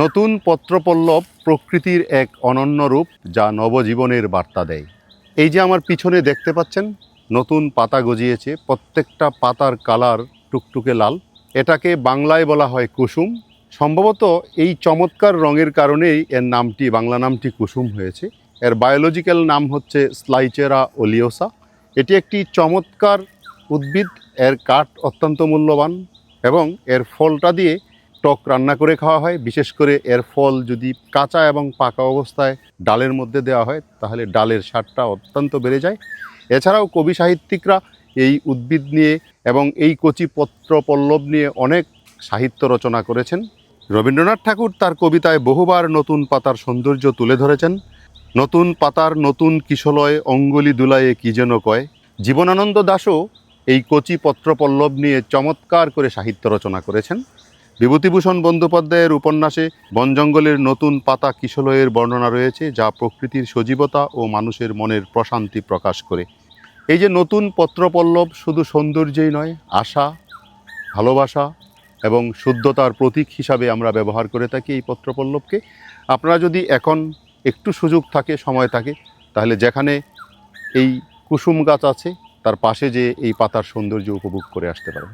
নতুন পত্রপল্লব প্রকৃতির এক অনন্য রূপ যা নবজীবনের বার্তা দেয়। এই যে আমার পিছনে দেখতে পাচ্ছেন, নতুন পাতা গজিয়েছে, প্রত্যেকটা পাতার কালার টুকটুকে লাল। এটাকে বাংলায় বলা হয় কুসুম। সম্ভবত এই চমৎকার রঙের কারণেই এর নামটি, বাংলা নামটি কুসুম হয়েছে। এর বায়োলজিক্যাল নাম হচ্ছে স্লাইচেরা ওলিওসা এটি একটি চমৎকার উদ্ভিদ, এর কাঠ অত্যন্ত মূল্যবান এবং এর ফলটা দিয়ে টক রান্না করে খাওয়া হয়। বিশেষ করে এর ফল যদি কাঁচা এবং পাকা অবস্থায় ডালের মধ্যে দেওয়া হয়, তাহলে ডালের স্বাদটা অত্যন্ত বেড়ে যায়। এছাড়াও কবি সাহিত্যিকরা এই উদ্ভিদ নিয়ে এবং এই কচি পত্র পল্লব নিয়ে অনেক সাহিত্য রচনা করেছেন। রবীন্দ্রনাথ ঠাকুর তার কবিতায় বহুবার নতুন পাতার সৌন্দর্য তুলে ধরেছেন। নতুন পাতার নতুন কিশলয় অঙ্গুলি দুলায়ে কি যেন কয়। জীবনানন্দ দাশও এই কচি পত্রপল্লব নিয়ে চমৎকার করে সাহিত্য রচনা করেছেন। বিভূতিভূষণ বন্দ্যোপাধ্যায়ের উপন্যাসে বন জঙ্গলের নতুন পাতা কিশলয়ের বর্ণনা রয়েছে, যা প্রকৃতির সজীবতা ও মানুষের মনের প্রশান্তি প্রকাশ করে। এই যে নতুন পত্রপল্লব শুধু সৌন্দর্যই নয়, আশা, ভালোবাসা এবং শুদ্ধতার প্রতীক হিসাবে আমরা ব্যবহার করে থাকি এই পত্রপল্লবকে। আপনারা যদি এখন একটু সুযোগ থাকে, সময় থাকে, তাহলে যেখানে এই কুসুম গাছ আছে, তার পাশে যে এই পাতার সৌন্দর্য উপভোগ করে আসতে পারেন।